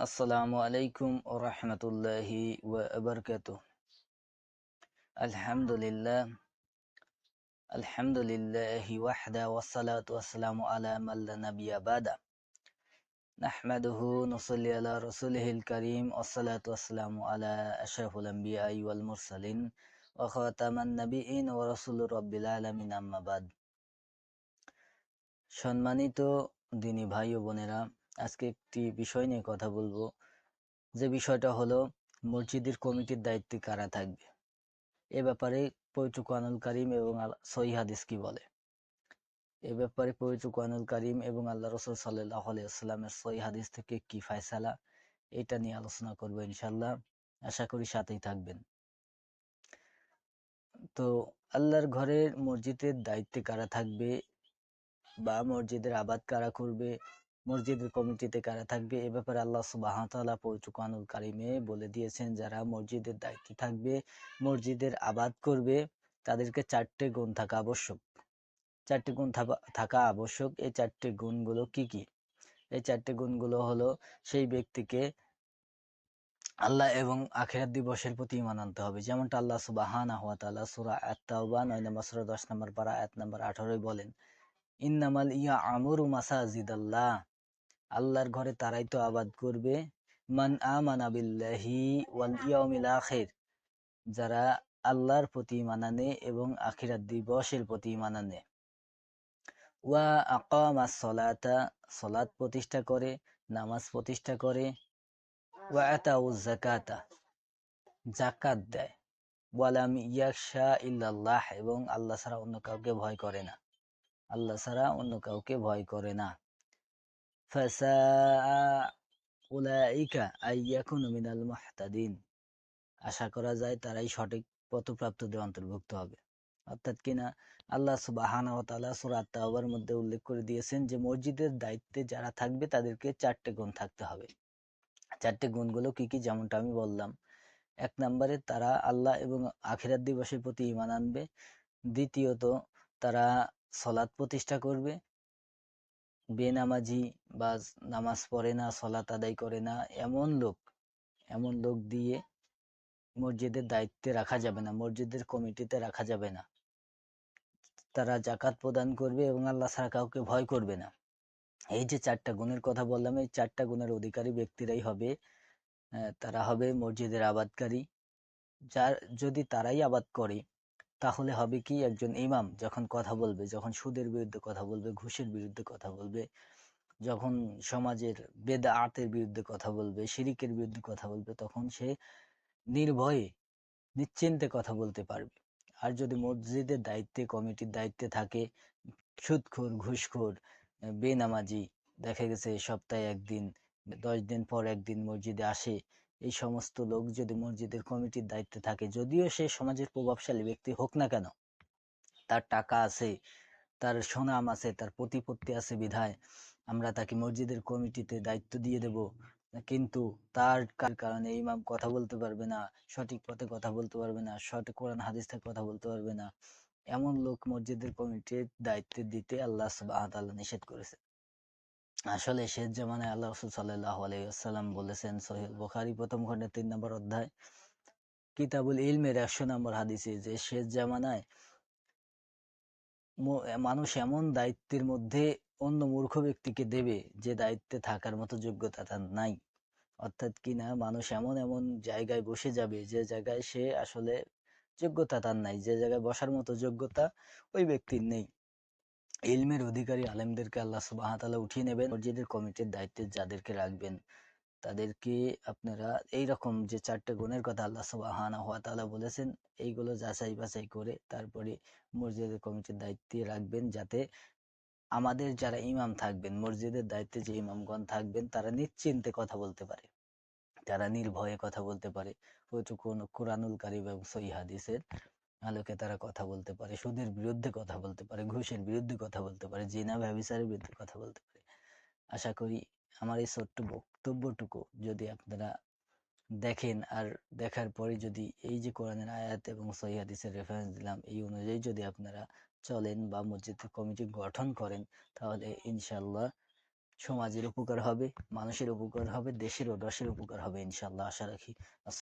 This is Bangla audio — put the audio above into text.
আসসালামু আলাইকুম ও রহমতুল্লাহি ওবরকাত আলহামদুলিল্লাহ আলহামদুলিল্লাহ ওয়াহদা ওয়াসসালাতু ওয়াসসালামু আলা মাল্লা নাবিয়া বাদা নাহমাদুহু নুসাল্লি আলা রাসূলিহিল কারীম ওয়াসসালাতু ওয়াসসালামু আলা আশরাফুল আম্বিয়াই ওয়াল মুরসালিন ওয়া খাতামান নাবিয়িন ওয়া রাসূলুর রাব্বিল আলামিন আম্মা বাদ সম্মানিত দিনী ভাই ও বোনেরা আজকে একটি বিষয় নিয়ে কথা বলব। যে বিষয়টা হলো, মসজিদের কমিটির দায়িত্বে কারা থাকবে? এ ব্যাপারে পবিত্র কোরআনুল কারিম এবং সহি হাদিস কি বলে? এ ব্যাপারে পবিত্র কোরআনুল কারিম এবং আল্লাহ রসুল সাল্লাহ আলাইসাল্লামের সহি হাদিস থেকে কি ফায়সালা? এটা নিয়ে আলোচনা করব ইনশাল্লাহ আশা করি সাথেই থাকবেন। তো আল্লাহর ঘরের মসজিদের দায়িত্বে কারা থাকবে বা মসজিদের আবাদ কারা করবে? মসজিদের কমিটিতে কারা থাকবে? এ ব্যাপারে আল্লাহ সুবাহ তাআলা পবিত্র কারিমে বলে দিয়েছেন, যারা মসজিদের দায়িত্বে থাকবে, মসজিদের আবাদ করবে, তাদেরকে চারটে গুণ থাকা আবশ্যক। চারটে গুণ থাকা আবশ্যক। এই চারটে গুণগুলো কি কি? এই চারটে গুণগুলো হলো, সেই ব্যক্তিকে আল্লাহ এবং আখেরাত দিবসের প্রতি ইমান আনতে হবে। যেমনটা আল্লাহ সুবাহানা হাত তাআলা সূরা আত-তাওবা 9 নম্বর, সূরা 10 নম্বর পারা এক নম্বর 18 বলেন, ইন্নামাল ইয়া আমরু মাসাজিদাল্লাহ। আল্লাহর ঘরে তারাই তো আবাদ করবে। মান আমানা যারা আল্লাহর প্রতি মানানে এবং আখিরাত দিবসের প্রতি মানানে ওয়া আকামা সলাতা, সলাত প্রতিষ্ঠা করে, নামাজ প্রতিষ্ঠা করে। ওয়া আতাউ জাকাতা জাকাত দেয়। ওয়ালাম ইয়াকশা ইল্লাল্লাহ, এবং আল্লাহ ছাড়া অন্য কাউকে ভয় করে না। আল্লাহ ছাড়া অন্য কাউকে ভয় করে না। আশা করা যায় তারাই সঠিক পথপ্রাপ্তদের অন্তর্ভুক্ত হবে। অর্থাৎ কিনা আল্লাহ সুবাহানা সুরাত তাওবার মধ্যে উল্লেখ করে দিয়েছেন যে, মসজিদের দায়িত্বে যারা থাকবে তাদেরকে চারটে গুণ থাকতে হবে। চারটে গুণগুলো কি কি? যেমনটা আমি বললাম। এক নম্বরে তারা আল্লাহ এবং আখিরাত দিবসের প্রতি ইমান আনবে। দ্বিতীয়ত তারা সলাৎ প্রতিষ্ঠা করবে। বেনামাজি বা নামাজ পড়ে না, সলাত আদায় করে না, এমন লোক এমন লোক দিয়ে মসজিদের দায়িত্বে রাখা যাবে না, মসজিদের কমিটিতে রাখা যাবে না। তারা জাকাত প্রদান করবে এবং আল্লাহ ছাড়া কাউকে ভয় করবে না। এই যে চারটা গুণের কথা বললাম, এই চারটা গুণের অধিকারী ব্যক্তিরাই হবে তারা হবে মসজিদের আবাদকারী। যার, যদি তারাই আবাদ করে তাহলে হবে কি একজন ইমাম যখন কথা বলবে, যখন সুদের বিরুদ্ধে কথা বলবে, ঘুষের বিরুদ্ধে কথা বলবে, যখন সমাজের বেদা আতের বিরুদ্ধে কথা বলবে, শিরিকের বিরুদ্ধে কথা বলবে, তখন সে নির্ভয়ে, নিশ্চিন্তে কথা বলতে পারবে। আর যদি মসজিদের দায়িত্বে, কমিটির দায়িত্বে থাকে, সুদখোর, ঘুষখোর বেনামাজি, দেখা গেছে সপ্তাহে একদিন, দশ দিন পর একদিন মসজিদে আসে এই সমস্ত লোক যদি মসজিদের কমিটির দায়িত্বে থাকে, যদিও সে সমাজের প্রভাবশালী ব্যক্তি হোক না কেন, তার টাকা আছে, তার সুনাম আছে, তার প্রতিপত্তি আছে বিধায়, আমরা তাকে মসজিদের কমিটিতে দায়িত্ব দিয়ে দেব। কিন্তু তার কারণে ইমাম কথা বলতে পারবে না, সঠিক পথে কথা বলতে পারবে না, সঠিক কোরআন, হাদিস থেকে কথা বলতে পারবে না। এমন লোক মসজিদের কমিটির দায়িত্ব দিতে আল্লাহ সুবাহ নিষেধ করেছে। আসলে শেষ জামানায় আল্লাহ রসুল সাল্লাহ আলাইসাল্লাম বলেছেন সোহেল বোখারি প্রথম খণ্ডের তিন নম্বর অধ্যায়, কিতাবুল ইলমের একশো নম্বর হাদিসে যে শেষ জামানায় মানুষ এমন দায়িত্বের মধ্যে অন্য মূর্খ ব্যক্তিকে দেবে যে দায়িত্বে থাকার মতো যোগ্যতা তার নাই। অর্থাৎ কিনা মানুষ এমন এমন জায়গায় বসে যাবে যে জায়গায় সে আসলে যোগ্যতা তার নাই, যে জায়গায় বসার মতো যোগ্যতা ওই ব্যক্তির নেই। ইলমের অধিকারী আলেমদেরকে আল্লাহ সুবাহ তাআলা উঠিয়ে নেবেন। মসজিদের কমিটির দায়িত্বে যাদেরকে রাখবেন, তাদেরকে আপনারা এই রকম যে চারটে গুণের কথা আল্লাহ সুবহানাহু ওয়া তাআলা বলেছেন, এইগুলো যাচাই বাছাই করে তারপরে মসজিদের কমিটির দায়িত্বে রাখবেন যাতে আমাদের যারা ইমাম থাকবেন, মসজিদের দায়িত্বে যে ইমামগণ থাকবেন, তারা নিশ্চিন্তে কথা বলতে পারে। তারা নির্ভয়ে কথা বলতে পারে। প্রচুর কোরআনুল কারিম এবং সহি হাদিসের আলোকে তারা কথা বলতে পারে, সুদের বিরুদ্ধে কথা বলতে পারে, ঘুষের বিরুদ্ধে কথা বলতে পারে, জিনা ব্যবচারের বিরুদ্ধে কথা বলতে পারে। আশা করি আমার এই ছোট্ট বক্তব্যটুকু যদি আপনারা দেখেন আর দেখার পরে যদি এই যে কোরআনের আয়াত এবং সহি হাদিসের রেফারেন্স দিলাম, এই অনুযায়ী যদি আপনারা চলেন বা মসজিদের কমিটি গঠন করেন, তাহলে ইনশাল্লাহ সমাজের উপকার হবে, মানুষের উপকার হবে, দেশের ও দশের উপকার হবে ইনশাল্লাহ আশা রাখি।